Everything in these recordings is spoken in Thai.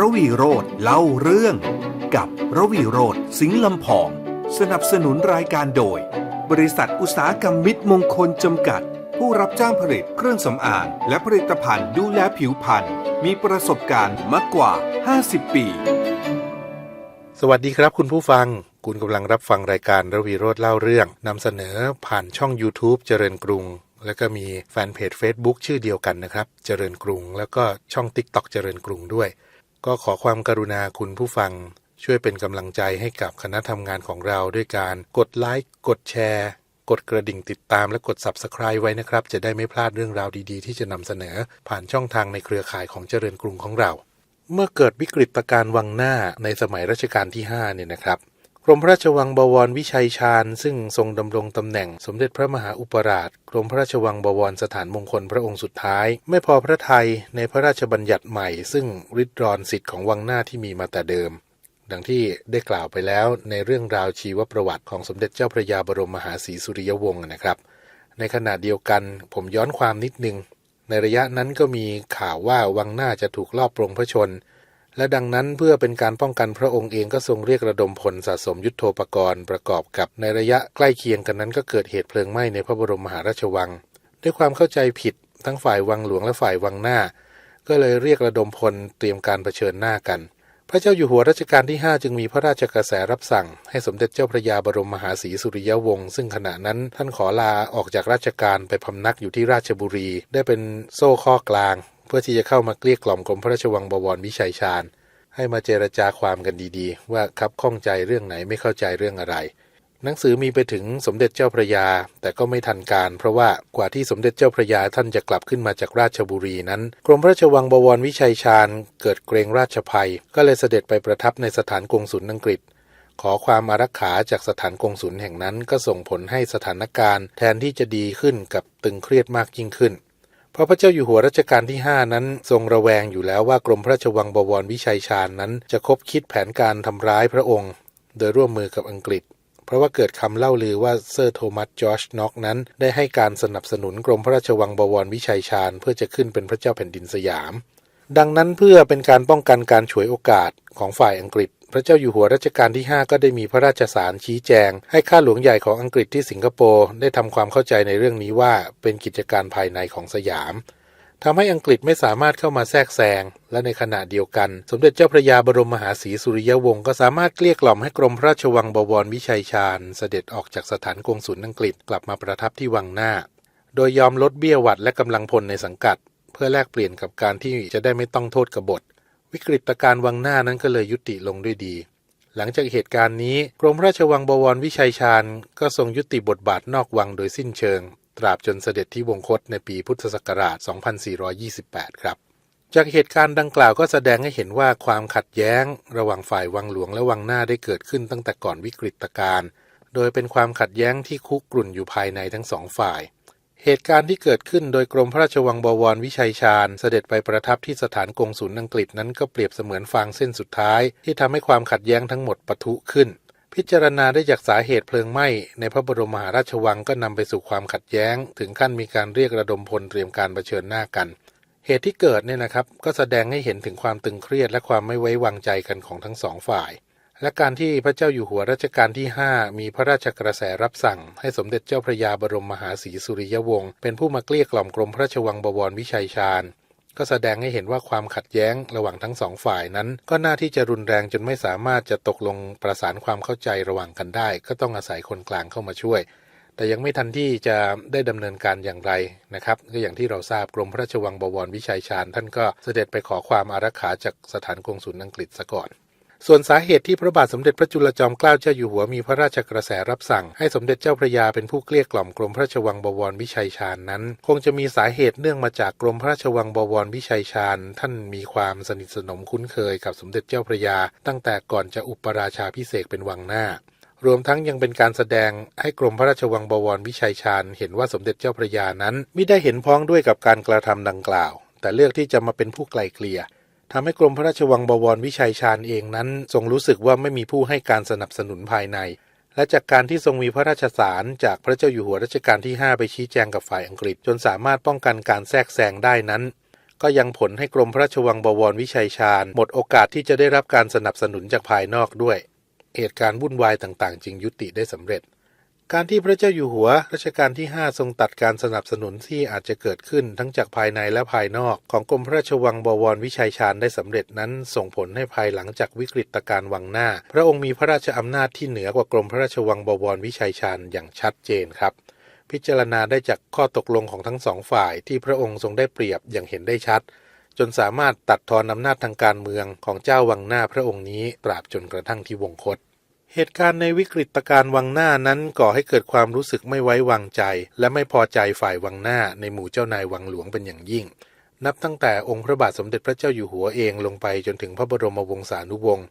ระวีโรธเล่าเรื่อง กับระวีโรธสิงห์ลำพอง สนับสนุนรายการโดย บริษัทอุตสาหกรรมมิตรมงคลจำกัด ผู้รับจ้างผลิตเครื่องสำอางและผลิตภัณฑ์ดูแลผิวพรรณมีประสบการณ์มากกว่า 50 ปี สวัสดีครับคุณผู้ฟังคุณกำลังรับฟังรายการระวีโรธเล่าเรื่องนำเสนอผ่านช่อง YouTube เจริญกรุง แล้วก็มีแฟนเพจ Facebook ชื่อเดียวกันนะครับ เจริญกรุง แล้วก็ช่อง TikTok เจริญกรุงด้วย ก็ขอความกรุณาคุณผู้ฟัง ช่วยเป็นกำลังใจให้กับคณะทำงานของเราด้วยการกดไลค์กดแชร์ กดกระดิ่งติดตามและกด Subscribe ไว้นะครับ จะได้ไม่พลาดเรื่องราวดีๆ ที่จะนำเสนอ ผ่านช่องทางในเครือข่ายของเจริญกรุงของเรา เมื่อเกิดวิกฤตการณ์วังหน้าในสมัยรัชกาลที่5เนี่ยนะครับ กรมพระราชวังบวรวิชัยชาญ ซึ่งทรงดำรงตำแหน่งสมเด็จพระมหาอุปราช กรมพระราชวังบวรสถานมงคลพระองค์สุดท้าย ไม่พอพระทัยในพระราชบัญญัติใหม่ ซึ่งริดรอนสิทธิ์ของวังหน้าที่มีมาแต่เดิม ดังที่ได้กล่าวไปแล้วในเรื่องราวชีวประวัติของสมเด็จเจ้าพระยาบรมมหาศรีสุริยวงศ์นะครับ ในขณะเดียวกันผมย้อนความนิดนึง ในระยะนั้นก็มีข่าวว่าวังหน้าจะถูกลอบปรงพระชน และดังนั้นเพื่อเป็นการป้องกันพระองค์เองก็ทรงเรียกระดมพลสะสมยุทโธปกรณ์ประกอบกับในระยะใกล้เคียงกันนั้นก็เกิดเหตุเพลิงไหม้ในพระบรมมหาราชวัง ด้วยความเข้าใจผิดทั้งฝ่ายวังหลวงและฝ่ายวังหน้า ก็เลยเรียกระดมพลเตรียมการเผชิญหน้ากัน พระเจ้าอยู่หัวรัชกาลที่ 5 จึงมีพระราชกระแสรับสั่ง ให้สมเด็จเจ้าพระยาบรมมหาศรีสุริยวงศ์ซึ่งขณะนั้นท่านขอลาออกจากราชการไปพำนักอยู่ที่ราชบุรี ได้เป็นโซ่ข้อกลาง เพื่อที่จะเข้ามาเกลี้ยกล่อมกรมพระราชวังบวรวิชัยชาญ ให้มาเจรจาความกันดีๆ ว่าคับข้องใจเรื่องไหนไม่เข้าใจเรื่องอะไร หนังสือมีไปถึงสมเด็จเจ้าพระยา แต่ก็ไม่ทันการ เพราะว่ากว่าที่สมเด็จเจ้าพระยาท่านจะกลับขึ้นมาจากราชบุรีนั้น กรมพระราชวังบวรวิชัยชาญ เกิดเกรงราชภัย ก็เลยเสด็จไปประทับในสถานกงสุลอังกฤษขอความอารักขาจากสถานกงสุลแห่งนั้นก็ส่งผลให้สถานการณ์ แทนที่จะดีขึ้นกับตึงเครียดมากยิ่งขึ้น เพราะพระเจ้าอยู่หัวรัชกาลที่ 5 นั้น ทรงระแวงอยู่แล้วว่ากรมพระราชวังบวรวิชัยชาญนั้น จะคบคิดแผนการทำร้ายพระองค์ โดยร่วมมือกับอังกฤษ เพราะว่าเกิดคำเล่าลือว่าเซอร์โทมัสจอร์จน็อกนั้น ได้ให้การสนับสนุนกรมพระราชวังบวรวิชัยชาญเพื่อจะขึ้นเป็นพระเจ้าแผ่นดินสยาม ดังนั้นเพื่อเป็นการป้องกันการฉวยโอกาสของฝ่ายอังกฤษ พระเจ้าอยู่หัวรัชกาลที่ 5 ก็ได้มีพระราชสารชี้แจง ให้ข้าหลวงใหญ่ของอังกฤษที่สิงคโปร์ได้ทำความเข้าใจในเรื่องนี้ว่าเป็นกิจการภายในของสยามทำให้อังกฤษไม่สามารถเข้ามาแทรกแซง และในขณะเดียวกัน สมเด็จเจ้าพระยาบรมมหาศรีสุริยวงศ์ก็สามารถเกลี้ยกล่อมให้กรมพระราชวังบวรวิชัยชาญ เสด็จออกจากสถานกงสุลอังกฤษกลับมาประทับที่วังหน้า โดยยอมลดเบี้ยวัดและกำลังพลในสังกัด เพื่อแลกเปลี่ยนกับการที่จะได้ไม่ต้องโทษกบฏ วิกฤตการ์วังหน้านั้นก็เลยยุติลงด้วยดี หลังจากเหตุการณ์นี้ กรมราชวังบวรวิชัยชาญ ก็ทรงยุติบทบาทนอกวังโดยสิ้นเชิง ตราบจนเสด็จที่วงคตในปีพุทธศักราช 2428 ครับ จากเหตุการณ์ดังกล่าวก็แสดงให้เห็นว่าความขัดแย้ง ระหว่างฝ่ายวังหลวงและวังหน้าได้เกิดขึ้นตั้งแต่ก่อนวิกฤตการณ์โดยเป็นความขัดแย้งที่คุกรุ่นอยู่ภายในทั้งสองฝ่าย เหตุการณ์ที่เกิดขึ้นโดยกรมพระราชวังบวรวิชัยชาญเสด็จไปประทับที่สถานกงสุลอังกฤษนั้นก็เปรียบเสมือนฟางเส้นสุดท้าย ที่ทำให้ความขัดแย้งทั้งหมดปะทุขึ้น พิจารณาได้จากสาเหตุเพลิงไหม้ในพระบรมมหาราชวังก็นำไปสู่ความขัดแย้ง ถึงขั้นมีการเรียกระดมพลเตรียมการเผชิญหน้ากัน เหตุที่เกิดเนี่ยนะครับ ก็แสดงให้เห็นถึงความตึงเครียดและความไม่ไว้วางใจกันของทั้งสองฝ่าย และการที่พระเจ้าอยู่หัวรัชกาลที่ 5 มีพระราชกระแสรับสั่ง ให้สมเด็จเจ้าพระยาบรมมหาศรีสุริยวงศ์เป็นผู้มาเกลี้ยกล่อมกรมพระราชวังบวรวิชัยชาญ ก็แสดงให้เห็นว่าความขัดแย้งระหว่างทั้งสองฝ่ายนั้น ก็น่าที่จะรุนแรงจนไม่สามารถจะตกลงประสานความเข้าใจระหว่างกันได้ ก็ต้องอาศัยคนกลางเข้ามาช่วย แต่ยังไม่ทันที่จะได้ดำเนินการอย่างไรนะครับก็อย่างที่เราทราบกรมพระราชวังบวรวิชัยชาญ ท่านก็เสด็จไปขอความอารักขาจากสถานกงสุลอังกฤษซะก่อน ส่วนสาเหตุที่พระบาทสมเด็จพระจุลจอมเกล้าเจ้าอยู่หัวมีพระราชกระแสรับสั่ง ให้สมเด็จเจ้าพระยาเป็นผู้เกลี้ยกล่อมกรมพระราชวังบวรวิชัยชาญนั้น คงจะมีสาเหตุเนื่องมาจากกรมพระราชวังบวรวิชัยชาญ ท่านมีความสนิทสนมคุ้นเคยกับสมเด็จเจ้าพระยา ตั้งแต่ก่อนจะอุปราชาพิเศษเป็นวังหน้ารวมทั้งยังเป็นการแสดงให้กรมพระราชวังบวรวิชัยชาญเห็นว่าสมเด็จเจ้าพระยานั้น ไม่ได้เห็นพ้องด้วยกับการกระทำดังกล่าว แต่เลือกที่จะมาเป็นผู้ไกลเกลี่ย ทำให้กรมพระราชวังบวรวิชัยชาญเองนั้น ทรงรู้สึกว่าไม่มีผู้ให้การสนับสนุนภายใน และจากการที่ทรงมีพระราชสารจากพระเจ้าอยู่หัวรัชกาลที่ 5 ไปชี้แจงกับฝ่ายอังกฤษ จนสามารถป้องกันการแทรกแซงได้นั้น ก็ยังผลให้กรมพระราชวังบวรวิชัยชาญ หมดโอกาสที่จะได้รับการสนับสนุนจากภายนอกด้วย เหตุการณ์วุ่นวายต่างๆ จึงยุติได้สำเร็จ การที่พระเจ้าอยู่หัวรัชกาลที่ 5 ทรงตัดการสนับสนุนที่อาจจะเกิดขึ้นทั้งจากภายในและภายนอกของกรมพระราชวังบวรวิชัยชาญได้สำเร็จนั้น ส่งผลให้ภายหลังจากวิกฤตการ์วังหน้า พระองค์มีพระราชอำนาจที่เหนือกว่ากรมพระราชวังบวรวิชัยชาญอย่างชัดเจนครับ พิจารณาได้จากข้อตกลงของทั้งสองฝ่ายที่พระองค์ทรงได้เปรียบอย่างเห็นได้ชัด จนสามารถตัดทอนอำนาจทางการเมืองของเจ้าวังหน้าพระองค์นี้ตราบจนกระทั่งที่วงคต เหตุการณ์ในวิกฤตการ์วังหน้านั้นก่อให้เกิดความรู้สึกไม่ไว้วางใจ และไม่พอใจฝ่ายวังหน้าในหมู่เจ้านายวังหลวงเป็นอย่างยิ่ง นับตั้งแต่องค์พระบาทสมเด็จพระเจ้าอยู่หัวเองลงไปจนถึงพระบรมวงศานุวงศ์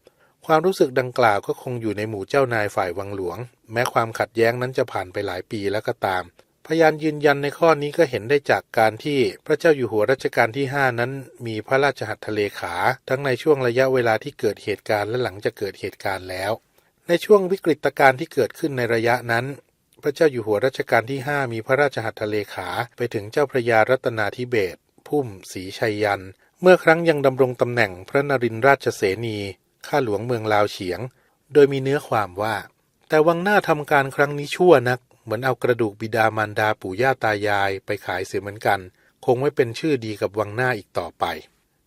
ความรู้สึกดังกล่าวก็คงอยู่ในหมู่เจ้านายฝ่ายวังหลวง แม้ความขัดแย้งนั้นจะผ่านไปหลายปีแล้วก็ตาม พยานยืนยันในข้อนี้ก็เห็นได้จากการที่พระเจ้าอยู่หัวรัชกาลที่ 5 นั้น มีพระราชหัตถเลขา ทั้งในช่วงระยะเวลาที่เกิดเหตุการณ์และหลังจากเกิดเหตุการณ์แล้ว ในช่วงวิกฤตการณ์ที่เกิดขึ้นในระยะนั้น พระเจ้าอยู่หัวรัชกาลที่ 5 มีพระราชหัตถเลขาไปถึงเจ้าพระยารัตนาธิเบศพุ่มศรีชัยยัน เมื่อครั้งยังดำรงตำแหน่งพระนรินทราชเสนีข้าหลวงเมืองลาวเฉียง โดยมีเนื้อความว่า แต่วังหน้าทำการครั้งนี้ชั่วนัก เหมือนเอากระดูกบิดามารดาปู่ย่าตายายไปขายเสียเหมือนกัน คงไม่เป็นชื่อดีกับวังหน้าอีกต่อไป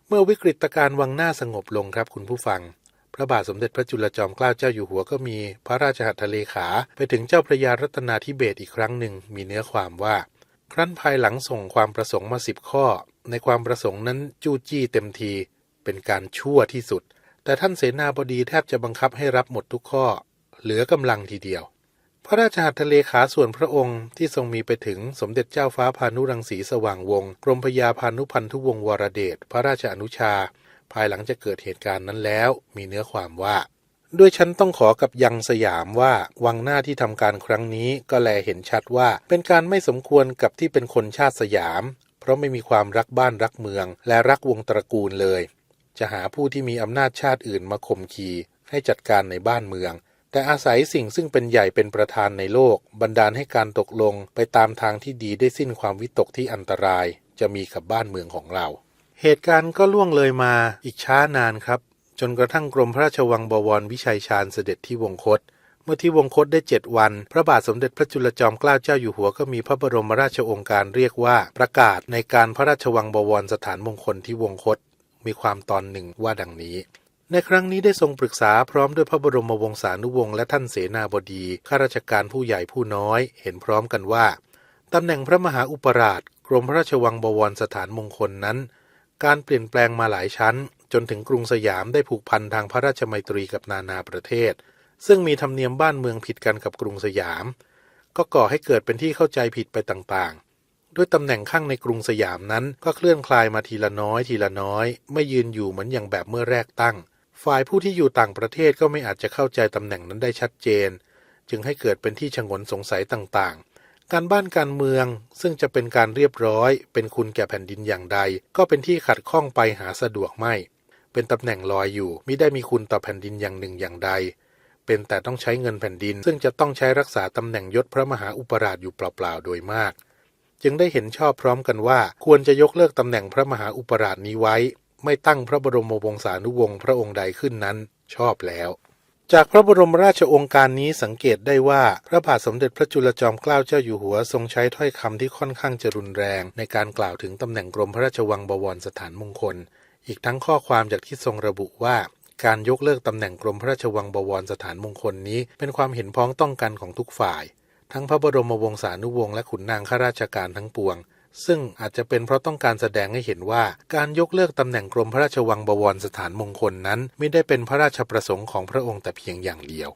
เมื่อวิกฤตการณ์วังหน้าสงบลงครับคุณผู้ฟัง ระบาทสมเด็จพระจุลจอมเกล้าเจ้าอยู่หัวก็มีพระราชหัตถเลขา ไปถึงเจ้าพระยารัตนาธิเบศอีกครั้งหนึ่งมีเนื้อความว่า ครั้นภายหลังส่งความประสงค์มาสิบข้อ ในความประสงค์นั้นจู้จี้เต็มที เป็นการชั่วที่สุด แต่ท่านเสนาบดีแทบจะบังคับให้รับหมดทุกข้อ เหลือกำลังทีเดียว พระราชหัตถเลขาส่วนพระองค์ที่ทรงมีไปถึงสมเด็จเจ้าฟ้าพานุรังสีสว่างวงศ์กรมพยาพานุพันธุวงศ์วรเดชพระราชอนุชา ภายหลังจะเกิดเหตุการณ์นั้นแล้ว มีเนื้อความว่า ด้วยฉันต้องขอกับยังสยามว่าวังหน้าที่ทำการครั้งนี้ก็แลเห็นชัดว่า เป็นการไม่สมควรกับที่เป็นคนชาติสยาม เพราะไม่มีความรักบ้านรักเมือง และรักวงตระกูลเลย จะหาผู้ที่มีอำนาจชาติอื่นมาข่มขีให้จัดการในบ้านเมืองแต่อาศัยสิ่งซึ่งเป็นใหญ่เป็นประธานในโลก บันดาลให้การตกลงไปตามทางที่ดีได้สิ้นความวิตกที่อันตราย จะมีกับบ้านเมืองของเรา เหตุการณ์ก็ล่วงเลยมาอีกช้านานครับ จนกระทั่งกรมพระราชวังบวรวิชัยชาญเสด็จที่วงคต เมื่อที่วงคตได้เจ็ดวัน พระบาทสมเด็จพระจุลจอมเกล้าเจ้าอยู่หัวก็มีพระบรมราชโองการเรียกว่าประกาศในการพระราชวังบวรสถานมงคลที่วงคต มีความตอนหนึ่งว่าดังนี้ในครั้งนี้ได้ทรงปรึกษาพร้อมด้วยพระบรมวงศานุวงศ์และท่านเสนาบดีข้าราชการผู้ใหญ่ผู้น้อย เห็นพร้อมกันว่าตำแหน่งพระมหาอุปราช กรมพระราชวังบวรสถานมงคลนั้น การเปลี่ยนแปลงมาหลายชั้น จนถึงกรุงสยามได้ผูกพันทางพระราชมัยตรีกับนานาประเทศ ซึ่งมีธรรมเนียมบ้านเมืองผิดกันกับกรุงสยาม ก็ก่อให้เกิดเป็นที่เข้าใจผิดไปต่างๆ ด้วยตำแหน่งข้างในกรุงสยามนั้นก็เคลื่อนคลายมาทีละน้อยทีละน้อย ไม่ยืนอยู่เหมือนอย่างแบบเมื่อแรกตั้ง ฝ่ายผู้ที่อยู่ต่างประเทศก็ไม่อาจจะเข้าใจตำแหน่งนั้นได้ชัดเจน จึงให้เกิดเป็นที่ชงนสงสัยต่างๆ การบ้านการเมือง ซึ่งจะเป็นการเรียบร้อย เป็นคุณแก่แผ่นดินอย่างใด ก็เป็นที่ขัดข้องไปหาสะดวกไม่ เป็นตำแหน่งลอยอยู่มิได้มีคุณต่อแผ่นดินอย่างหนึ่งอย่างใด เป็นแต่ต้องใช้เงินแผ่นดิน ซึ่งจะต้องใช้รักษาตำแหน่งยศพระมหาอุปราชอยู่เปล่าๆโดยมาก จึงได้เห็นชอบพร้อมกันว่า ควรจะยกเลิกตำแหน่งพระมหาอุปราชนี้ไว้ ไม่ตั้งพระบรมวงศานุวงศ์พระองค์ใดขึ้นนั้น ชอบแล้ว จากพระบรมราชโองการนี้สังเกตได้ว่า พระบาทสมเด็จพระจุลจอมเกล้าเจ้าอยู่หัวทรงใช้ถ้อยคำที่ค่อนข้างจะรุนแรง ในการกล่าวถึงตำแหน่งกรมพระราชวังบวรสถานมงคล อีกทั้งข้อความจากที่ทรงระบุว่า การยกเลิกตำแหน่งกรมพระราชวังบวรสถานมงคลนี้ เป็นความเห็นพ้องต้องกันของทุกฝ่าย ทั้งพระบรมวงศานุวงศ์และขุนนางข้าราชการทั้งปวง ซึ่งอาจจะเป็นเพราะต้องการแสดงให้เห็นว่า การยกเลิกตำแหน่งกรมพระราชวังบวรสถานมงคลนั้น ไม่ได้เป็นพระราชประสงค์ของพระองค์แต่เพียงอย่างเดียว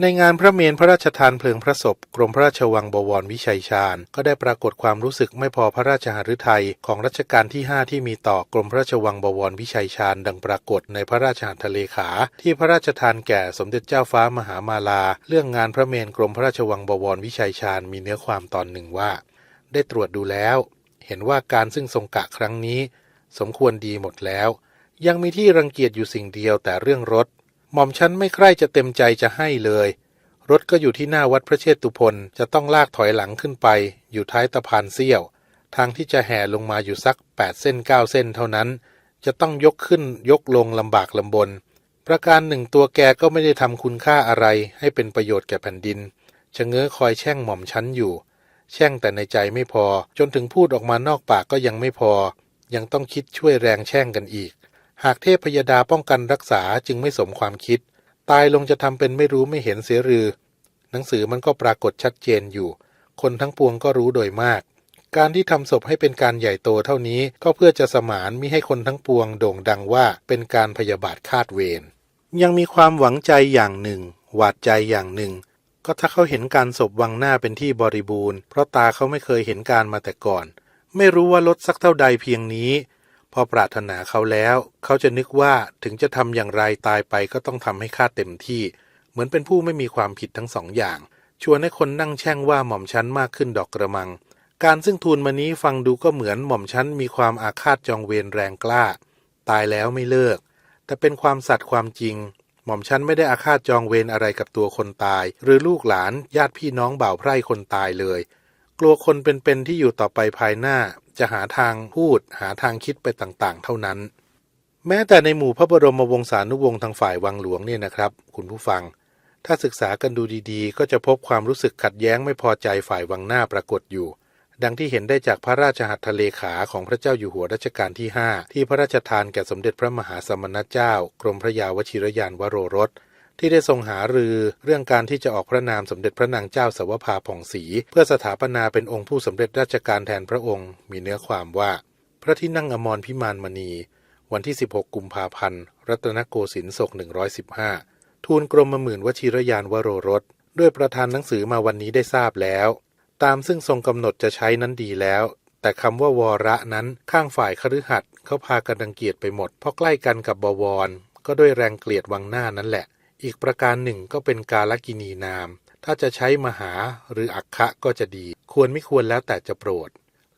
ในงานพระเมรุพระราชทานเพลิงพระศพ กรมพระราชวังบวรวิชัยชาญ ก็ได้ปรากฏความรู้สึกไม่พอพระราชหฤทัยของรัชกาลที่ 5 ที่มีต่อกรมพระราชวังบวรวิชัยชาญ ดังปรากฏในพระราชหัตถเลขา ที่พระราชทานแก่สมเด็จเจ้าฟ้ามหามาลา เรื่องงานพระเมรุกรมพระราชวังบวรวิชัยชาญมีเนื้อความตอนหนึ่งว่า ได้ตรวจดูแล้ว เห็นว่าการซึ่งทรงกะครั้งนี้ สมควรดีหมดแล้ว ยังมีที่รังเกียจอยู่สิ่งเดียวแต่เรื่องรถ หม่อมฉันไม่ใคร่จะเต็มใจจะให้เลย รถก็อยู่ที่หน้าวัดพระเชตุพนจะต้องลากถอยหลังขึ้นไป อยู่ท้ายตะพานเสี้ยว ทางที่จะแห่ลงมาอยู่สัก8เส้น9เส้นเท่านั้น จะต้องยกขึ้นยกลงลำบากลำบน ประการหนึ่งตัวแกก็ไม่ได้ทำคุณค่าอะไร ให้เป็นประโยชน์แก่แผ่นดินชะเง้อคอยแช่งหม่อมชั้นอยู่ แช่งแต่ในใจไม่พอ จนถึงพูดออกมานอกปากก็ยังไม่พอ ยังต้องคิดช่วยแรงแช่งกันอีก หากเทพพยดาป้องกันรักษาจึงไม่สมความคิด ตายลงจะทำเป็นไม่รู้ไม่เห็นเสียหรือ หนังสือมันก็ปรากฏชัดเจนอยู่ คนทั้งปวงก็รู้โดยมาก การที่ทำศพให้เป็นการใหญ่โตเท่านี้ก็เพื่อจะสมานมิให้คนทั้งปวงโด่งดังว่าเป็นการพยาบาทคาดเวรยังมีความหวังใจอย่างหนึ่ง หวาดใจอย่างหนึ่ง ก็ถ้าเขาเห็นการศพวังหน้าเป็นที่บริบูรณ์ เพราะตาเขาไม่เคยเห็นการมาแต่ก่อน ไม่รู้ว่าลดสักเท่าใดเพียงนี้ พอปรารถนาเขาแล้ว เขาจะนึกว่าถึงจะทำอย่างไรตายไปก็ต้องทำให้ค่าเต็มที่ เหมือนเป็นผู้ไม่มีความผิดทั้งสองอย่าง ชวนให้คนนั่งแช่งว่าหม่อมชั้นมากขึ้นดอกกระมัง การซึ่งทูลมานี้ฟังดูก็เหมือนหม่อมชั้นมีความอาฆาตจองเวรแรงกล้า ตายแล้วไม่เลิก แต่เป็นความสัตย์ความจริง หม่อมชันไม่ได้อาฆาตจองเวรอะไรกับตัวคนตาย หรือลูกหลานญาติพี่น้องบ่าวไพร่คนตายเลย กลัวคนเป็นๆที่อยู่ต่อไปภายหน้า จะหาทางพูด หาทางคิดไปต่างๆ เท่านั้น แม้แต่ในหมู่พระบรมวงศานุวงศ์ทางฝ่ายวังหลวงเนี่ยนะครับ คุณผู้ฟัง ถ้าศึกษากันดูดีๆ ก็จะพบความรู้สึกขัดแย้งไม่พอใจฝ่ายวังหน้าปรากฏอยู่ ดังที่เห็นได้จากพระราชหัตถเลขาของพระเจ้าอยู่หัวรัชกาลที่ 5 ที่พระราชทานแก่สมเด็จพระมหาสมณเจ้า กรมพระยาวชิรยานวโรรสที่ได้ทรงหารือเรื่องการที่จะออกพระนามสมเด็จพระนางเจ้าสวภาผ่องศรีเพื่อสถาปนาเป็นองค์ผู้สำเร็จราชการแทนพระองค์ มีเนื้อความว่า พระที่นั่งอมรพิมานมณี วันที่ 16 กุมภาพันธ์รัตนโกสินทร์ศก115 ทูลกรมหมื่นวชิรยานวโรรสด้วยประธานหนังสือมาวันนี้ได้ทราบแล้ว ตามซึ่งทรงกำหนดจะใช้นั้นดีแล้ว แต่คำว่าวระนั้นข้างฝ่ายคฤหัสถ์เขาพากันรังเกียจไปหมด เพราะใกล้กันกับบวร ก็ด้วยแรงเกลียดวังหน้านั่นแหละ อีกประการหนึ่งก็เป็นกาลกินีนาม ถ้าจะใช้มหาหรืออักคะก็จะดี ควรไม่ควรแล้วแต่จะโปรด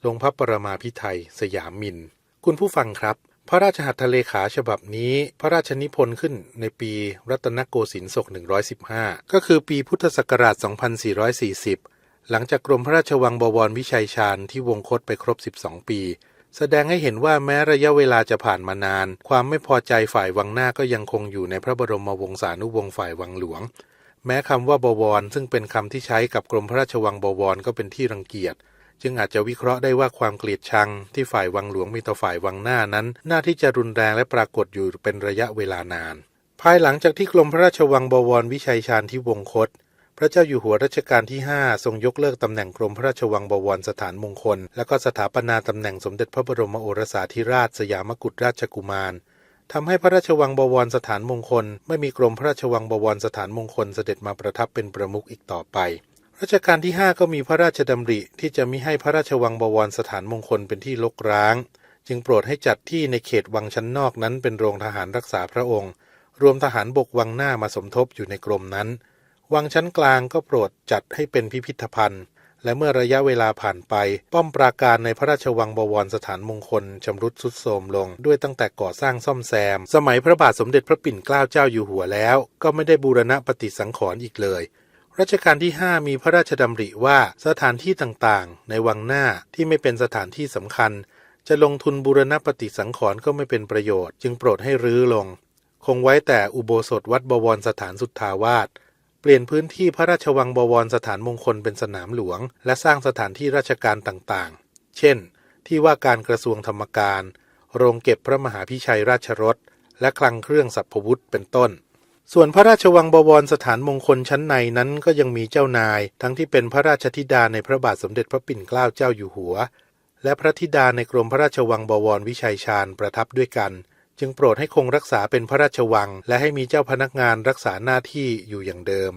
ลงพระปรมาพิไทยสยามมิน คุณผู้ฟังครับ พระราชหัตถเลขาฉบับนี้ พระราชนิพนธ์ขึ้นในปีรัตนโกสินทร์ศก115 ก็คือปีพุทธศักราช 2440 หลังจากกรมพระราชวังบวรวิชัยชาญที่วงคตไปครบ 12 ปี แสดงให้เห็นว่าแม้ระยะเวลาจะผ่านมานาน ความไม่พอใจฝ่ายวังหน้าก็ยังคงอยู่ในพระบรมวงศานุวงศ์ฝ่ายวังหลวง แม้คำว่าบวรซึ่งเป็นคำที่ใช้กับกรมพระราชวังบวรก็เป็นที่รังเกียจจึงอาจจะวิเคราะห์ได้ว่าความเกลียดชัง ที่ฝ่ายวังหลวงมีต่อฝ่ายวังหน้านั้นน่าที่จะรุนแรงและปรากฏอยู่เป็นระยะเวลานาน ภายหลังจากที่กรมพระราชวังบวรวิชัยชาญที่วงคต พระเจ้าอยู่หัวรัชกาลที่ 5 ทรงยกเลิกตำแหน่งกรมพระราชวังบวรสถานมงคล และก็สถาปนาตำแหน่งสมเด็จพระบรมโอรสาธิราชสยามกุฎราชกุมารทำให้พระราชวังบวรสถานมงคล ไม่มีกรมพระราชวังบวรสถานมงคลเสด็จมาประทับเป็นประมุขอีกต่อไปรัชกาลที่ 5 ก็มีพระราชดำริที่จะมิให้พระราชวังบวรสถานมงคลเป็นที่ลกร้าง จึงโปรดให้จัดที่ในเขตวังชั้นนอกนั้นเป็นโรงทหารรักษาพระองค์ รวมทหารบกวังหน้ามาสมทบอยู่ในกรมนั้น วังชั้นกลางก็โปรดจัดให้เป็นพิพิธภัณฑ์ และเมื่อระยะเวลาผ่านไป ป้อมปราการในพระราชวังบวรสถานมงคลชำรุดทรุดโทรมลง ด้วยตั้งแต่ก่อสร้างซ่อมแซม สมัยพระบาทสมเด็จพระปิ่นเกล้าเจ้าอยู่หัวแล้ว ก็ไม่ได้บูรณะปฏิสังขรณ์อีกเลยรัชกาลที่ 5 มีพระราชดำริว่าสถานที่ต่างๆ ในวังหน้าที่ไม่เป็นสถานที่สำคัญ จะลงทุนบูรณะปฏิสังขรณ์ก็ไม่เป็นประโยชน์ จึงโปรดให้รื้อลง คงไว้แต่อุโบสถวัดบวรสถานสุทธาวาส เปลี่ยนพื้นที่พระราชวังบวรสถานมงคลเป็นสนามหลวง และสร้างสถานที่ราชการต่างๆ เช่น ที่ว่าการกระทรวงธรรมการ โรงเก็บพระมหาพิชัยราชรถและคลังเครื่องสัพพวุธเป็นต้น ส่วนพระราชวังบวรสถานมงคลชั้นในนั้นก็ยังมีเจ้านาย ทั้งที่เป็นพระราชธิดาในพระบาทสมเด็จพระปิ่นเกล้าเจ้าอยู่หัว และพระธิดาในกรมพระราชวังบวรวิชัยชาญประทับด้วยกัน จึงโปรดให้คงรักษาเป็นพระราชวัง และให้มีเจ้าพนักงานรักษาหน้าที่อยู่อย่างเดิม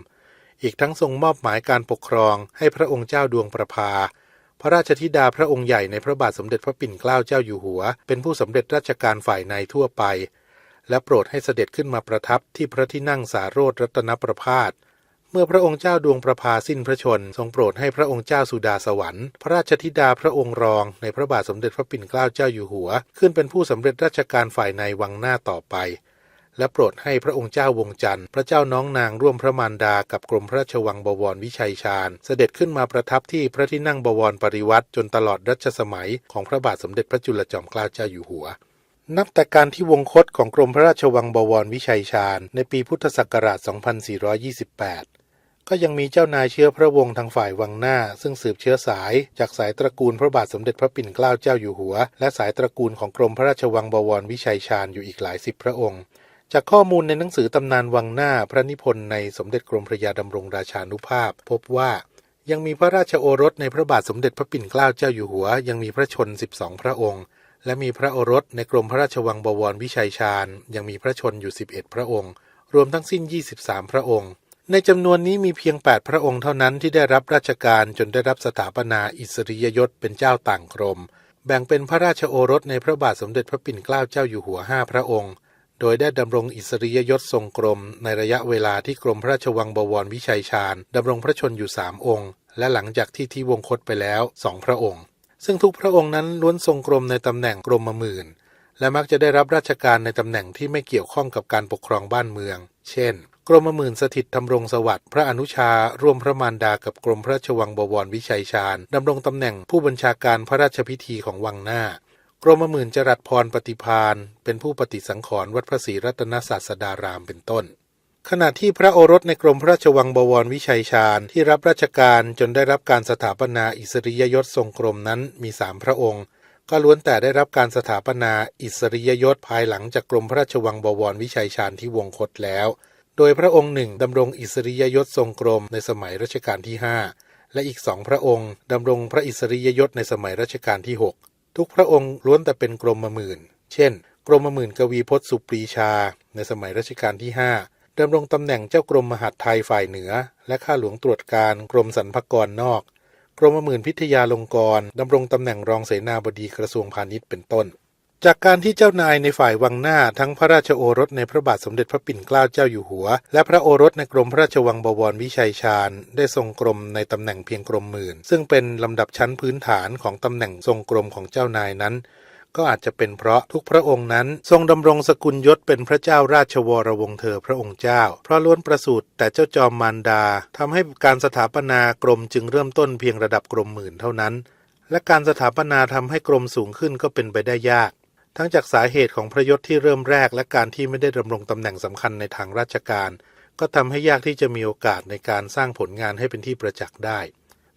อีกทั้งทรงมอบหมายการปกครองให้พระองค์เจ้าดวงประภา พระราชธิดาพระองค์ใหญ่ในพระบาทสมเด็จพระปิ่นเกล้าเจ้าอยู่หัว เป็นผู้สำเร็จราชการฝ่ายในทั่วไป และโปรดให้เสด็จขึ้นมาประทับที่พระที่นั่งสาโรธรัตนประพาส เมื่อพระองค์เจ้าดวงประภาสิ้นพระชน ทรงโปรดให้พระองค์เจ้าสุดาสวรรค์ พระราชธิดาพระองค์รอง ในพระบาทสมเด็จพระปิ่นเกล้าเจ้าอยู่หัว ขึ้นเป็นผู้สำเร็จราชการฝ่ายในวังหน้าต่อไป และโปรดให้พระองค์เจ้าวงจันทร์พระเจ้าน้องนางร่วมพระมารดากับกรมพระราชวังบวรวิชัยชาญ เสด็จขึ้นมาประทับที่พระที่นั่งบวรปริวัติจนตลอดรัชสมัยของพระบาทสมเด็จพระจุลจอมเกล้าเจ้าอยู่หัวนับแต่การที่วงคตของกรมพระราชวังบวรวิชัยชาญในปีพุทธศักราช 2428 ก็ยังมีเจ้านายเชื้อพระวงศ์ทางฝ่ายวังหน้า ซึ่งสืบเชื้อสาย จากสายตระกูลพระบาทสมเด็จพระปิ่นเกล้าเจ้าอยู่หัว และสายตระกูลของกรมพระราชวังบวรวิชัยชาญอยู่อีกหลายสิบพระองค์ จากข้อมูลในหนังสือตำนานวังหน้าพระนิพนธ์ในสมเด็จกรมพระยาดำรงราชานุภาพ พบว่ายังมีพระราชโอรสในพระบาทสมเด็จพระปิ่นเกล้าเจ้าอยู่หัว ยังมีพระชน 12 พระองค์ และมีพระโอรสในกรมพระราชวังบวรวิชัยชาญ ยังมีพระชนอยู่ 11 พระองค์ รวมทั้งสิ้น 23 พระองค์ ในจำนวนนี้มีเพียง 8 พระองค์เท่านั้นที่ได้รับราชการจนได้รับสถาปนาอิสริยยศเป็นเจ้าต่างกรม แบ่งเป็นพระราชโอรสในพระบาทสมเด็จพระปิ่นเกล้าเจ้าอยู่หัว 5 พระองค์ โดยได้ดำรงอิสริยยศทรงกรม ในระยะเวลาที่กรมพระราชวังบวรวิชัยชาญดำรงพระชนอยู่ 3 องค์ และหลังจากที่ที่วงคตไปแล้ว2พระองค์ ซึ่งทุกพระองค์นั้นล้วนทรงกรมในตำแหน่งกรมหมื่น และมักจะได้รับราชการในตำแหน่งที่ไม่เกี่ยวข้องกับการปกครองบ้านเมือง เช่น กรมหมื่นสถิตธรรมรงสวัสดิ์พระอนุชา ร่วมพระมารดากับกรมพระราชวังบวรวิชัยชาญดำรงตำแหน่งผู้บัญชาการพระราชพิธีของวังหน้ากรมหมื่นจรัสพรปฏิพานเป็นผู้ปฏิสังขรณ์วัดพระศรีรัตนศาสดารามเป็นต้น ขณะที่พระโอรสในกรมพระราชวังบวรวิชัยชาญที่รับราชการจนได้รับการสถาปนาอิสริยยศทรงกรมนั้นมีสามพระองค์ ก็ล้วนแต่ได้รับการสถาปนาอิสริยยศภายหลังจากกรมพระราชวังบวรวิชัยชาญที่วงคตแล้ว โดยพระองค์หนึ่งดำรงอิสริยยศทรงกรมในสมัยรัชกาลที่ 5 และอีกสองพระองค์ดำรงพระอิสริยยศในสมัยรัชกาลที่ 6 ทุกพระองค์ล้วนแต่เป็นกรมหมื่น เช่น กรมหมื่นกวีพจน์สุปรีชา ในสมัยรัชกาลที่ 5ดำรงตำแหน่งเจ้ากรมมหาดไทยฝ่ายเหนือ และข้าหลวงตรวจการกรมสรรพากรนอกกรมหมื่นพิทยาลงกรดำรงตำแหน่งรองเสนาบดีกระทรวงพาณิชย์เป็นต้น จากการที่เจ้านายในฝ่ายวังหน้าทั้งพระราชโอรสในพระบาทสมเด็จพระปิ่นเกล้าเจ้าอยู่หัว และพระโอรสในกรมพระราชวังบวรวิชัยชาญ ได้ทรงกรมในตำแหน่งเพียงกรมหมื่น ซึ่งเป็นลำดับชั้นพื้นฐานของตำแหน่งทรงกรมของเจ้านายนั้น ก็อาจจะเป็นเพราะทุกพระองค์นั้น ทรงดำรงสกุลยศเป็นพระเจ้าราชวรวงศ์เธอพระองค์เจ้า เพราะล้วนประสูติแต่เจ้าจอมมารดาทำให้การสถาปนากรมจึงเริ่มต้นเพียงระดับกรมหมื่นเท่านั้น และการสถาปนาทำให้กรมสูงขึ้นก็เป็นไปได้ยาก ทั้งจากสาเหตุของพระยศที่เริ่มแรกและการที่ไม่ได้ดำรงตำแหน่งสำคัญในทางราชการ ก็ทำให้ยากที่จะมีโอกาสในการสร้างผลงานให้เป็นที่ประจักษ์ได้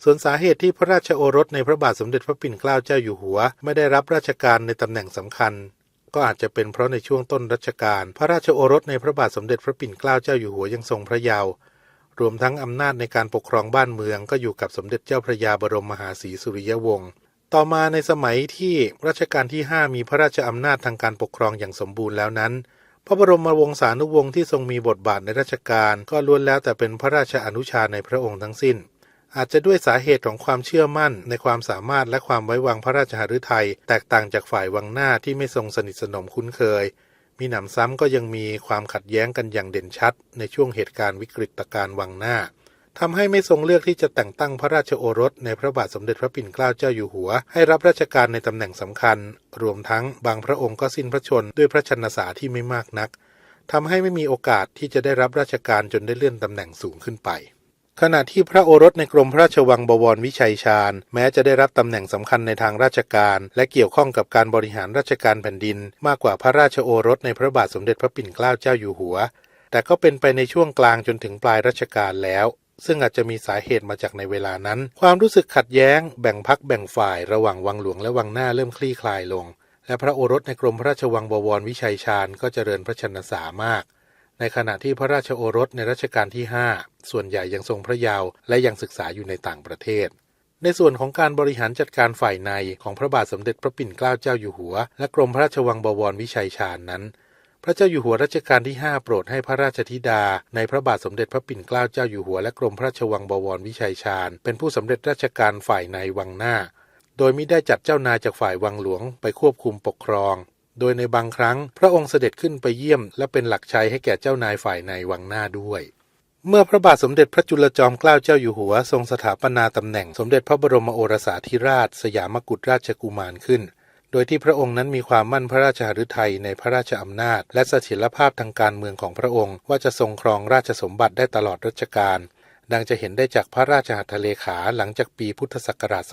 ส่วนสาเหตุที่พระราชโอรสในพระบาทสมเด็จพระปิ่นเกล้าเจ้าอยู่หัว ไม่ได้รับราชการในตำแหน่งสำคัญ ก็อาจจะเป็นเพราะในช่วงต้นรัชกาลพระราชโอรสในพระบาทสมเด็จพระปิ่นเกล้าเจ้าอยู่หัวยังทรงพระเยาว์รวมทั้งอำนาจในการปกครองบ้านเมืองก็อยู่กับสมเด็จเจ้าพระยาบรมมหาศรีสุริยวงศ์ ต่อมาในสมัยที่รัชกาลที่ 5 มีพระราชอำนาจทางการปกครองอย่างสมบูรณ์แล้วนั้น พระบรมวงศานุวงศ์ที่ทรงมีบทบาทในราชการก็ล้วนแล้วแต่เป็นพระราชอนุชาในพระองค์ทั้งสิ้น อาจจะด้วยสาเหตุของความเชื่อมั่นในความสามารถและความไว้วางพระราชหฤทัยแตกต่างจากฝ่ายวังหน้าที่ไม่ทรงสนิทสนมคุ้นเคย มีหนำซ้ำก็ยังมีความขัดแย้งกันอย่างเด่นชัด ในช่วงเหตุการณ์วิกฤตการ์วังหน้า ทำให้ไม่ทรงเลือกที่จะแต่งตั้งพระราชโอรสในพระบาทสมเด็จพระปิ่นเกล้าเจ้าอยู่หัว ให้รับราชการในตำแหน่งสำคัญ รวมทั้งบางพระองค์ก็สิ้นพระชนด้วยพระชนสาที่ไม่มากนักทำให้ไม่มีโอกาสที่จะได้รับราชการจนได้เลื่อนตำแหน่งสูงขึ้นไป ขณะที่พระโอรสในกรมพระราชวังบวรวิชัยชาญ แม้จะได้รับตำแหน่งสำคัญในทางราชการ และเกี่ยวข้องกับการบริหารราชการแผ่นดิน มากกว่าพระราชโอรสในพระบาทสมเด็จพระปิ่นเกล้าเจ้าอยู่หัว แต่ก็เป็นไปในช่วงกลางจนถึงปลายรัชกาลแล้ว ซึ่งอาจจะมีสาเหตุมาจากในเวลานั้น ความรู้สึกขัดแย้ง แบ่งพักแบ่งฝ่ายระหว่างวังหลวงและวังหน้าเริ่มคลี่คลายลง และพระโอรสในกรมพระราชวังบวรวิชัยชาญก็เจริญพระชนสามาก ในขณะที่พระราชโอรสในรัชกาลที่ 5 ส่วนใหญ่ยังทรงพระเยาว์และยังศึกษาอยู่ในต่างประเทศในส่วนของการบริหารจัดการฝ่ายในของพระบาทสมเด็จพระปิ่นเกล้าเจ้าอยู่หัว และกรมพระราชวังบวรวิชัยชาญนั้น พระเจ้าอยู่หัวรัชกาลที่ 5 โปรดให้พระราชธิดา ในพระบาทสมเด็จพระปิ่นเกล้าเจ้าอยู่หัวและกรมพระราชวังบวรวิชัยชาญ เป็นผู้สำเร็จราชการฝ่ายในวังหน้า โดยมิได้จัดเจ้านายจากฝ่ายวังหลวงไปควบคุมปกครอง โดยในบางครั้งพระองค์เสด็จขึ้นไปเยี่ยม และเป็นหลักชัยให้แก่เจ้านายฝ่ายในวังหน้าด้วยเมื่อพระบาทสมเด็จพระจุลจอมเกล้าเจ้าอยู่หัว ทรงสถาปนาตำแหน่งสมเด็จพระบรมโอรสาธิราช สยามกุฎราชกุมารขึ้น โดยที่พระองค์นั้นมีความมั่นพระราชหฤทัยในพระราชอำนาจ และเสถียรภาพทางการเมืองของพระองค์ ว่าจะทรงครองราชสมบัติได้ตลอดรัชกาลดังจะเห็นได้จากพระราชหัตถเลขาหลังจากปีพุทธศักราช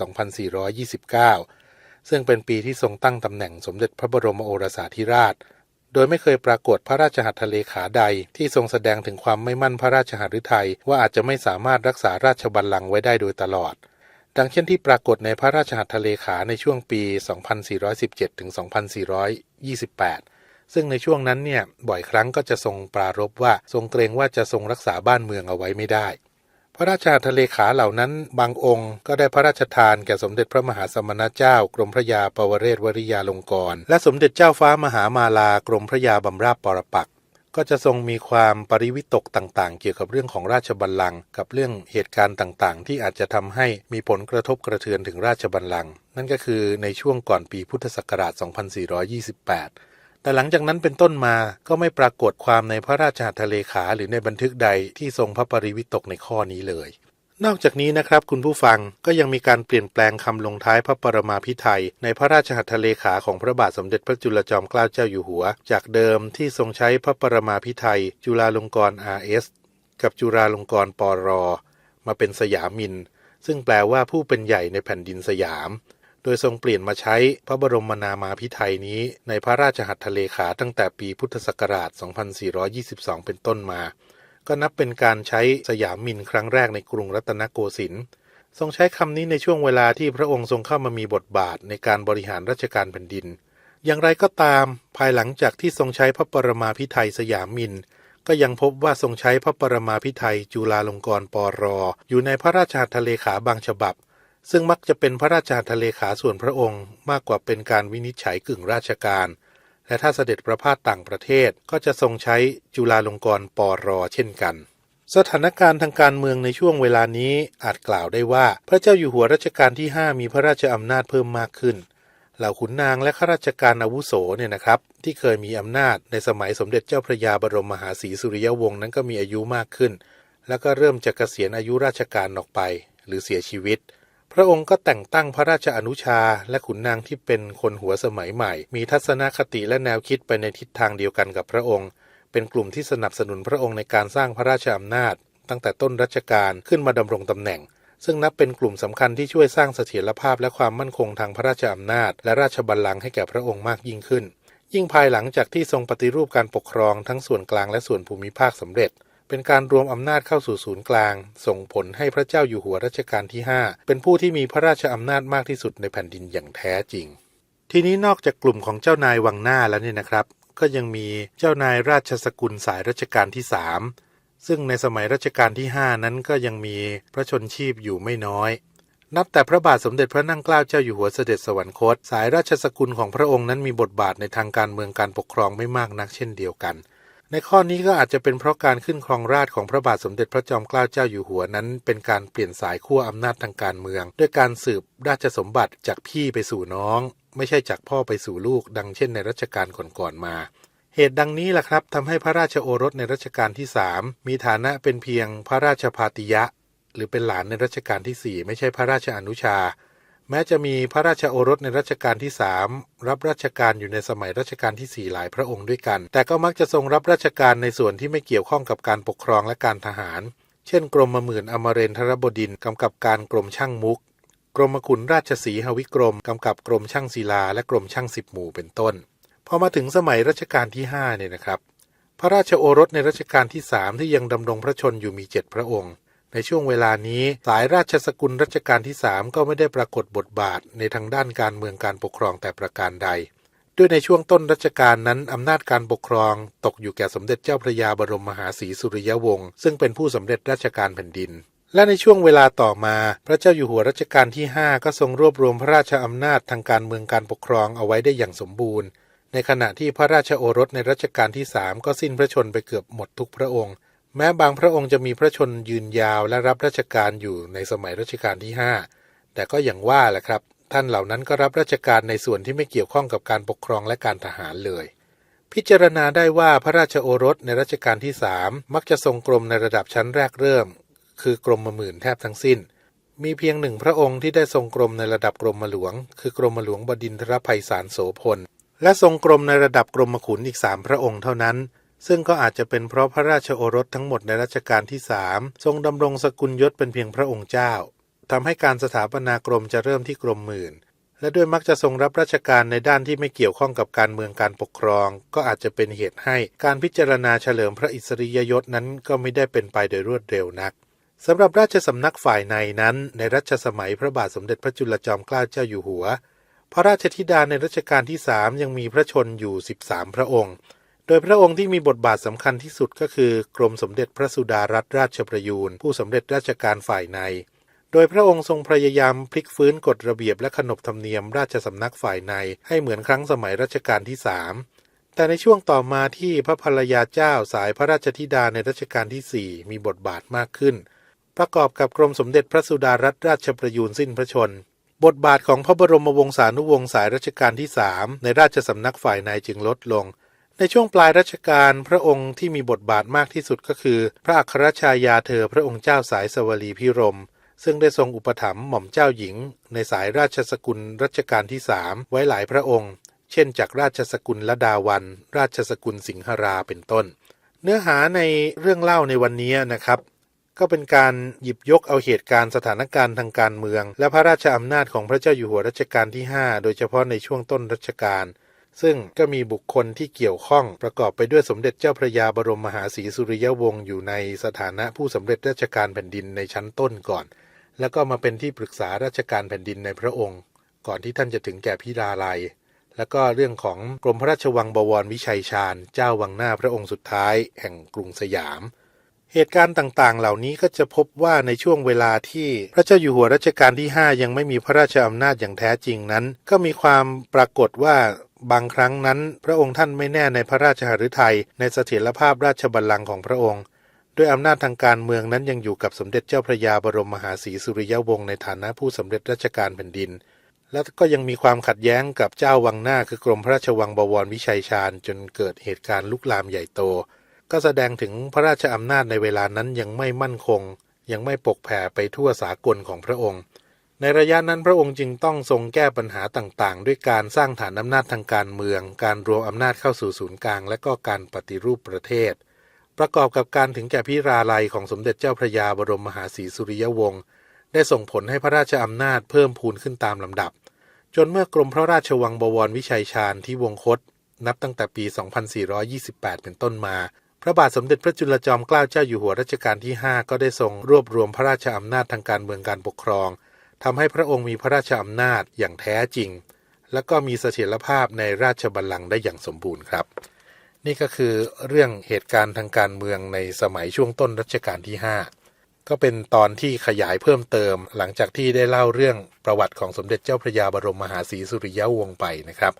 2429 ซึ่งเป็นปีที่ทรงตั้งตำแหน่งสมเด็จพระบรมโอรสาธิราช โดยไม่เคยปรากฏพระราชหัตถเลขาใดที่ทรงแสดงถึงความไม่มั่นพระราชหฤทัยว่าอาจจะไม่สามารถรักษาราชบัลลังก์ไว้ได้โดยตลอด ดังเช่นที่ปรากฏในพระราชหัตถเลขาในช่วงปี 2417 ถึง 2428 ซึ่งในช่วงนั้นเนี่ยบ่อยครั้งก็จะทรงปรารภว่าทรงเกรงว่าจะทรงรักษาบ้านเมืองเอาไว้ไม่ได้ พระราชหัตถเลขาเหล่านั้นบางองค์ก็ได้พระราชทานแก่สมเด็จพระมหาสมณเจ้ากรมพระยาปวเรศวริยาลงกรณ์และสมเด็จเจ้าฟ้ามหามาลากรมพระยาบำราบปรปักษ ก็จะทรงมีความปริวิตกต่างๆ เกี่ยวกับเรื่องของราชบัลลังก์กับเรื่องเหตุการณ์ต่างๆ ที่อาจจะทำให้มีผลกระทบกระเทือนถึงราชบัลลังก์นั่นก็คือในช่วงก่อนปีพุทธศักราช 2428 แต่หลังจากนั้นเป็นต้นมาก็ไม่ปรากฏความในพระราชหัตถเลขาหรือในบันทึกใดที่ทรงพระปริวิตกในข้อนี้เลย นอกจากนี้นะครับคุณผู้ฟังก็ยังมีการเปลี่ยนแปลงคำลงท้ายพระปรมาภิไธยในพระราชหัตถเลขาของพระบาทสมเด็จพระจุลจอมเกล้าเจ้าอยู่หัว จากเดิมที่ทรงใช้พระปรมาภิไธยจุฬาลงกรณ์ RS กับจุฬาลงกรณ์ปรมาเป็นสยามิน ซึ่งแปลว่าผู้เป็นใหญ่ในแผ่นดินสยาม โดยทรงเปลี่ยนมาใช้พระบรมนามาภิไธยนี้ในพระราชหัตถเลขาตั้งแต่ปีพุทธศักราช 2422 เป็นต้นมา ก็นับเป็นการใช้สยามมินครั้งแรกในกรุงรัตนโกสินทร์ทรงใช้คำนี้ในช่วงเวลาที่พระองค์ทรงเข้ามามีบทบาทในการบริหารราชการแผ่นดิน อย่างไรก็ตาม ภายหลังจากที่ทรงใช้พระปรมาภิไธยสยามมิน ก็ยังพบว่าทรงใช้พระปรมาภิไธยจุฬาลงกรณ์ปรอยู่ในพระราชหัตถเลขาบางฉบับ ซึ่งมักจะเป็นพระราชหัตถเลขาส่วนพระองค์ มากกว่าเป็นการวินิจฉัยกึ่งราชการ และถ้าเสด็จประพาสต่างประเทศก็จะทรงใช้จุฬาลงกรณ์ปรเช่นกัน สถานการณ์ทางการเมืองในช่วงเวลานี้อาจกล่าวได้ว่า พระเจ้าอยู่หัวรัชกาลที่ 5 มีพระราชอำนาจเพิ่มมากขึ้นเหล่าขุนนางและข้าราชการอาวุโสเนี่ยนะครับที่เคยมีอำนาจในสมัยสมเด็จเจ้าพระยาบรมมหาศรีสุริยวงศ์นั้นก็มีอายุมากขึ้น แล้วก็เริ่มจะเกษียณอายุราชการออกไป หรือเสียชีวิต พระองค์ก็แต่งตั้งพระราชอนุชา และขุนนางที่เป็นคนหัวสมัยใหม่ มีทัศนคติและแนวคิดไปในทิศทางเดียวกันกับพระองค์ เป็นกลุ่มที่สนับสนุนพระองค์ในการสร้างพระราชอำนาจ ตั้งแต่ต้นรัชกาลขึ้นมาดำรงตำแหน่ง ซึ่งนับเป็นกลุ่มสำคัญที่ช่วยสร้างเสถียรภาพและความมั่นคงทางพระราชอำนาจ และราชบัลลังก์ให้แก่พระองค์มากยิ่งขึ้น ยิ่งภายหลังจากที่ทรงปฏิรูปการปกครองทั้งส่วนกลางและส่วนภูมิภาคสำเร็จ เป็นการรวมอำนาจเข้าสู่ศูนย์กลาง ส่งผลให้พระเจ้าอยู่หัวรัชกาลที่ 5 เป็นผู้ที่มีพระราชอำนาจมากที่สุดในแผ่นดินอย่างแท้จริง ทีนี้นอกจากกลุ่มของเจ้านายวังหน้าแล้วเนี่ยนะครับ ก็ยังมีเจ้านายราชสกุลสายรัชกาลที่ 3 ซึ่งในสมัยรัชกาลที่ 5 นั้นก็ยังมีพระชนชีพอยู่ไม่น้อยนับแต่พระบาทสมเด็จพระนั่งเกล้าเจ้าอยู่หัวเสด็จสวรรคต สายราชสกุลของพระองค์นั้นมีบทบาทในทางการเมืองการปกครองไม่มากนักเช่นเดียวกัน ในข้อนี้ก็อาจจะเป็นเพราะการขึ้นครองราชของพระบาทสมเด็จพระจอมเกล้าเจ้าอยู่หัวนั้น เป็นการเปลี่ยนสายขั้วอำนาจทางการเมือง ด้วยการสืบราชสมบัติจากพี่ไปสู่น้อง ไม่ใช่จากพ่อไปสู่ลูก ดังเช่นในรัชกาลก่อนๆมาเหตุดังนี้แหละครับทำให้พระราชโอรสในรัชกาลที่3มีฐานะเป็นเพียงพระราชพาติยะ หรือเป็นหลานในรัชกาลที่4ไม่ใช่พระราชอนุชา แม้จะมีพระราชโอรสในรัชกาลที่ 3 รับราชการอยู่ในสมัยรัชกาลที่ 4 หลายพระองค์ด้วยกัน แต่ก็มักจะทรงรับราชการในส่วนที่ไม่เกี่ยวข้องกับการปกครองและการทหาร เช่น กรมหมื่นอมเรนทรบดินกำกับการกรมช่างมุก กรมขุนราชสีหวิกรมกำกับกรมช่างศิลา และกรมช่างสิบหมู่เป็นต้น พอมาถึงสมัยรัชกาลที่5เนี่ยนะครับ พระราชโอรสในรัชกาลที่ 3 ที่ยังดำรงพระชนอยู่มีเจ็ดพระองค์ ในช่วงเวลานี้สายราชสกุลรัชกาลที่ 3 ก็ไม่ได้ปรากฏบทบาทในทางด้านการเมืองการปกครองแต่ประการใด ด้วยในช่วงต้นรัชกาลนั้นอำนาจการปกครอง ตกอยู่แก่สมเด็จเจ้าพระยาบรมมหาศรีสุริยวงศ์ซึ่งเป็นผู้สำเร็จราชการแผ่นดิน และในช่วงเวลาต่อมา พระเจ้าอยู่หัวรัชกาลที่ 5 ก็ทรงรวบรวมพระราชอำนาจทางการเมืองการปกครองเอาไว้ได้อย่างสมบูรณ์ ในขณะที่พระราชโอรสในรัชกาลที่ 3 ก็สิ้นพระชนไปเกือบหมดทุกพระองค์ แม้บางพระองค์จะมีพระชนยืนยาวและรับราชการอยู่ในสมัยรัชกาลที่ 5 แต่ก็อย่างว่าแหละครับ ท่านเหล่านั้นก็รับราชการในส่วนที่ไม่เกี่ยวข้องกับการปกครองและการทหารเลย พิจารณาได้ว่าพระราชโอรสในรัชกาลที่3มักจะทรงกรมในระดับชั้นแรกเริ่ม คือกรมหมื่นแทบทั้งสิ้น มีเพียงหนึ่งพระองค์ที่ได้ทรงกรมในระดับกรมหลวง คือกรมหลวงบดินทรภัยสารโสพลและทรงกรมในระดับกรมขุนอีกสามพระองค์เท่านั้น ซึ่งก็อาจจะเป็นเพราะพระราชโอรสทั้งหมดในรัชกาลที่สามทรงดำรงสกุลยศเป็นเพียงพระองค์เจ้าทำให้การสถาปนากรมจะเริ่มที่กรมหมื่น และด้วยมักจะทรงรับราชการในด้านที่ไม่เกี่ยวข้องกับการเมืองการปกครอง ก็อาจจะเป็นเหตุให้การพิจารณาเฉลิมพระอิสริยยศนั้นก็ไม่ได้เป็นไปโดยรวดเร็วนักสำหรับราชสำนักฝ่ายในนั้น ในรัชสมัยพระบาทสมเด็จพระจุลจอมเกล้าเจ้าอยู่หัว พระราชธิดาในรัชกาลที่สามยังมีพระชนอยู่ 13 พระองค์ โดยพระองค์ที่มีบทบาทสำคัญที่สุดก็คือกรมสมเด็จพระสุดารัตนราชประยูนผู้สำเร็จราชการฝ่ายใน โดยพระองค์ทรงพยายามพลิกฟื้นกฎระเบียบและขนบธรรมเนียมราชสำนักฝ่ายในให้เหมือนครั้งสมัยรัชกาลที่สามแต่ในช่วงต่อมาที่พระภรรยาเจ้าสายพระราชธิดาในรัชกาลที่สี่มีบทบาทมากขึ้น ประกอบกับกรมสมเด็จพระสุดารัตนราชประยูนสิ้นพระชน บทบาทของพระบรมวงศานุวงศ์สายรัชกาลที่สามในราชสำนักฝ่ายในจึงลดลง ในช่วงปลายรัชกาลพระองค์ที่มีบทบาทมากที่สุดก็คือ พระอัครชายาเธอพระองค์เจ้าสายสวลีพิรม ซึ่งได้ทรงอุปถัมภ์หม่อมเจ้าหญิง ในสายราชสกุลรัชกาลที่สามไว้หลายพระองค์ เช่นจากราชสกุลละดาวัน ราชสกุลสิงหราเป็นต้น เนื้อหาในเรื่องเล่าในวันนี้นะครับ ก็เป็นการหยิบยกเอาเหตุการณ์สถานการณ์ทางการเมือง และพระราชอำนาจของพระเจ้าอยู่หัวรัชกาลที่ 5 โดยเฉพาะในช่วงต้นรัชกาล ซึ่งก็มีบุคคลที่เกี่ยวข้องประกอบไปด้วยสมเด็จเจ้าพระยาบรมมหาศรีสุริยวงศ์อยู่ในสถานะผู้สำเร็จราชการแผ่นดินในชั้นต้นก่อน แล้วก็มาเป็นที่ปรึกษาราชการแผ่นดินในพระองค์ ก่อนที่ท่านจะถึงแก่พิราลัย แล้วก็เรื่องของกรมพระราชวังบวรวิชัยชาญเจ้าวังหน้าพระองค์สุดท้าย แห่งกรุงสยาม เหตุการณ์ต่างๆ เหล่านี้ก็จะพบว่าในช่วงเวลาที่พระเจ้าอยู่หัวรัชกาลที่ 5 ยังไม่มีพระราชอำนาจอย่างแท้จริงนั้น ก็มีความปรากฏว่าบางครั้งนั้น พระองค์ท่านไม่แน่ในพระราชหฤทัยในเสถียรภาพราชบัลลังก์ของพระองค์ ด้วยอำนาจทางการเมืองนั้นยังอยู่กับสมเด็จเจ้าพระยาบรมมหาศรีสุริยวงศ์ในฐานะผู้สำเร็จราชการแผ่นดิน และก็ยังมีความขัดแย้งกับเจ้าวังหน้าคือกรมพระราชวังบวรวิชัยชาญจนเกิดเหตุการณ์ลุกลามใหญ่โต ก็แสดงถึงพระราชอำนาจในเวลานั้นยังไม่มั่นคง ยังไม่ปกแผ่ไปทั่วสากลของพระองค์ ในระยะนั้นพระองค์จึงต้องทรงแก้ปัญหาต่างๆ ด้วยการสร้างฐานอำนาจทางการเมือง การรวมอำนาจเข้าสู่ศูนย์กลาง และก็การปฏิรูปประเทศ ประกอบกับการถึงแก่พิราลัยของสมเด็จเจ้าพระยาบรมมหาศรีสุริยวงศ์ได้ส่งผลให้พระราชอำนาจเพิ่มพูนขึ้นตามลำดับ จนเมื่อกรมพระราชวังบวรวิชัยชาญที่วงคต นับตั้งแต่ปี 2428 เป็นต้นมา พระบาทสมเด็จพระจุลจอมเกล้าเจ้าอยู่หัวรัชกาลที่ 5 ก็ได้ทรงรวบรวมพระราชอำนาจทางการเมืองการปกครองทำให้พระองค์มีพระราชอำนาจอย่างแท้จริง และก็มีเสถียรภาพในราชบัลลังก์ได้อย่างสมบูรณ์ครับ นี่ก็คือเรื่องเหตุการณ์ทางการเมืองในสมัยช่วงต้นรัชกาลที่ 5 ก็เป็นตอนที่ขยายเพิ่มเติม หลังจากที่ได้เล่าเรื่องประวัติของสมเด็จเจ้าพระยาบรมมหาศรีสุริยวงศ์ไปนะครับ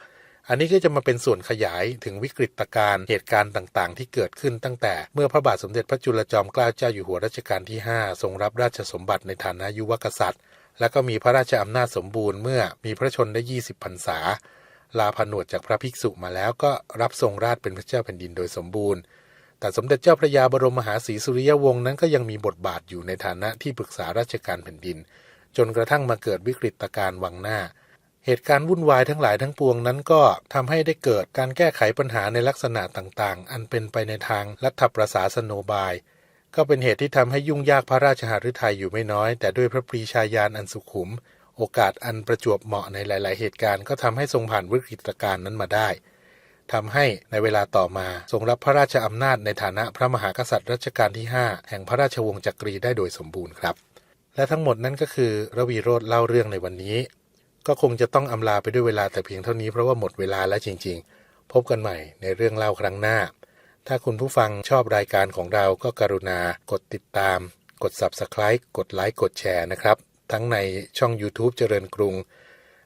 อันนี้ก็จะมาเป็นส่วนขยายถึงวิกฤตการณ์เหตุการณ์ต่างๆ ที่เกิดขึ้นตั้งแต่เมื่อพระบาทสมเด็จพระจุลจอมเกล้าเจ้าอยู่หัวรัชกาลที่ 5 ทรงรับราชสมบัติในฐานะยุวกษัตริย์ และก็มีพระราชอำนาจสมบูรณ์เมื่อมีพระชนได้ 20พรรษา ลาผนวดจากพระภิกษุมาแล้วก็รับทรงราชเป็นพระเจ้าแผ่นดินโดยสมบูรณ์ แต่สมเด็จเจ้าพระยาบรมมหาศรีสุริยวงศ์นั้นก็ยังมีบทบาทอยู่ในฐานะที่ปรึกษาราชการแผ่นดิน จนกระทั่งมาเกิดวิกฤตการณ์วังหน้า เหตุการณ์วุ่นวายทั้งหลายทั้งปวงนั้นก็ทำให้ได้เกิดการแก้ไขปัญหาในลักษณะต่างๆ อันเป็นไปในทางรัฐประศาสโนบาย ก็เป็นเหตุที่ทำให้ยุ่งยากพระราชหฤทัยอยู่ไม่น้อย แต่ด้วยพระปรีชาญาณอันสุขุม โอกาสอันประจวบเหมาะในหลาย ๆ เหตุการณ์ก็ทำให้ทรงผ่านวิกฤตการณ์นั้นมาได้ทำให้ในเวลาต่อมาทรงรับพระราชอำนาจในฐานะพระมหากษัตริย์รัชกาลที่ 5 แห่งพระราชวงศ์จักรีได้โดยสมบูรณ์ครับและทั้งหมดนั้นก็คือระวีโรธเล่าเรื่องในวันนี้ ก็คงจะต้องอำลาไปด้วยเวลาแต่เพียงเท่านี้เพราะว่าหมดเวลาแล้วจริง ๆ พบกันใหม่ในเรื่องเล่าครั้งหน้า ถ้าคุณผู้ฟังชอบรายการของเราก็กรุณากดติดตาม กด Subscribe กดไลค์กดแชร์นะครับ ทั้งในช่อง YouTube เจริญกรุง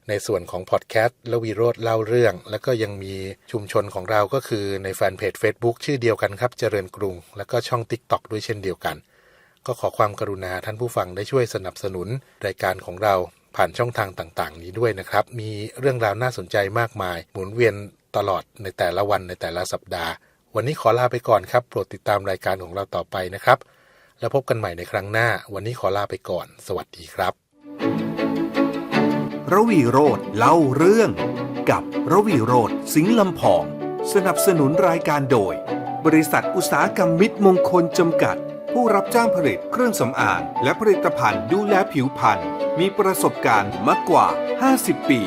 ในส่วนของพอดแคสต์และวีโรธเล่าเรื่อง แล้วก็ยังมีชุมชนของเราก็คือในแฟนเพจ Facebook ชื่อเดียวกันครับเจริญกรุง แล้วก็ช่อง TikTok ด้วยเช่นเดียวกันก็ขอความกรุณาท่านผู้ฟังได้ช่วยสนับสนุนรายการของเรา ผ่านช่องทางต่างๆ นี้ด้วยนะครับ มีเรื่องราวน่าสนใจมากมาย หมุนเวียนตลอดในแต่ละวันในแต่ละสัปดาห์ วันนี้ขอลาไปก่อนครับ โปรดติดตามรายการของเราต่อไปนะครับ แล้วพบกันใหม่ในครั้งหน้า วันนี้ขอลาไปก่อน สวัสดีครับ ระวีโรธเล่าเรื่อง กับระวีโรธสิงห์ลำพอง สนับสนุนรายการโดย บริษัทอุตสาหกรรมมิตรมงคลจำกัด ผู้รับจ้างผลิตเครื่องสำอางและผลิตภัณฑ์ดูแลผิวพรรณมีประสบการณ์มากกว่า 50 ปี